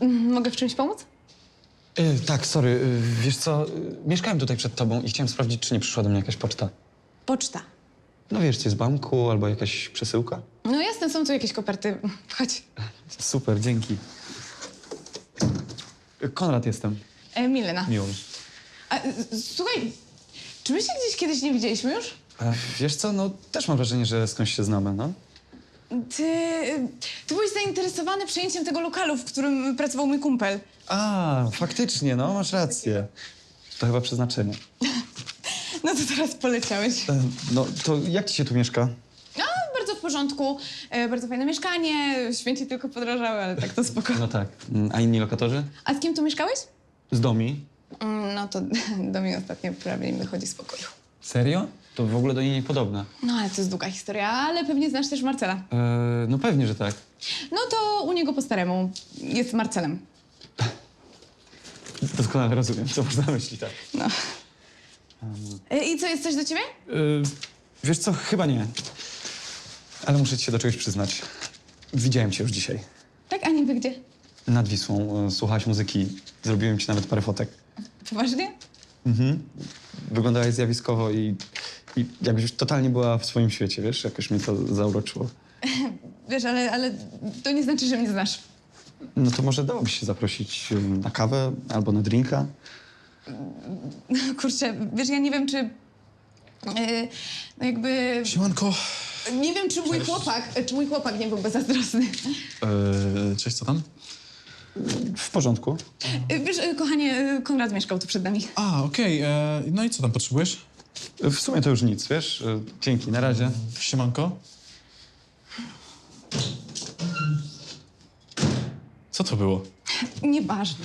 Mm, Mogę w czymś pomóc? E, tak, sorry, e, wiesz co, e, mieszkałem tutaj przed tobą i chciałem sprawdzić, czy nie przyszła do mnie jakaś poczta. Poczta. No wiesz, z banku albo jakaś przesyłka. No jasne, są tu jakieś koperty. Chodź. Super, dzięki. Konrad jestem. E, Milena. Miło mi. A, słuchaj, czy my się gdzieś kiedyś nie widzieliśmy już? E, wiesz co, no też mam wrażenie, że skądś się znamy, no. Ty, ty byłeś zainteresowany przejęciem tego lokalu, w którym pracował mój kumpel. A, faktycznie, no, masz rację. To chyba przeznaczenie. No to teraz poleciałeś. E, no, to jak ci się tu mieszka? No, bardzo w porządku. E, bardzo fajne mieszkanie. Święci tylko podrażały, ale tak to spoko. No tak. Mm, A inni lokatorzy? A z kim tu mieszkałeś? Z domi. Mm, No to do mnie ostatnio prawie nie wychodzi z pokoju. Serio? To w ogóle do niej niepodobne. No ale to jest długa historia, ale pewnie znasz też Marcela. E, no pewnie, że tak. No to u niego po staremu. Jest Marcelem. Doskonale rozumiem, co masz na myśli, tak. No. E, I co, jest coś do ciebie? Yy, wiesz co, chyba nie. Ale muszę ci się do czegoś przyznać. Widziałem cię już dzisiaj. Tak, a niby gdzie? Nad Wisłą, y, słuchałaś muzyki, zrobiłem ci nawet parę fotek. Poważnie? Wyglądałaś zjawiskowo i, i jakbyś totalnie była w swoim świecie, wiesz? Jakoś mnie to zauroczyło. Wiesz, ale, ale to nie znaczy, że mnie znasz. No to może dałoby się zaprosić na kawę albo na drinka. Kurczę, wiesz, ja nie wiem, czy... e, no jakby... Siemanko. Nie wiem, czy mój chłopak, czy mój chłopak nie byłby zazdrosny. Eee, cześć, co tam? W porządku. E, Wiesz, e, kochanie, e, Konrad mieszkał tu przed nami. A, okej. e, No i co tam potrzebujesz? W sumie to już nic, wiesz? Dzięki, na razie. Siemanko. Co to było? Nieważne.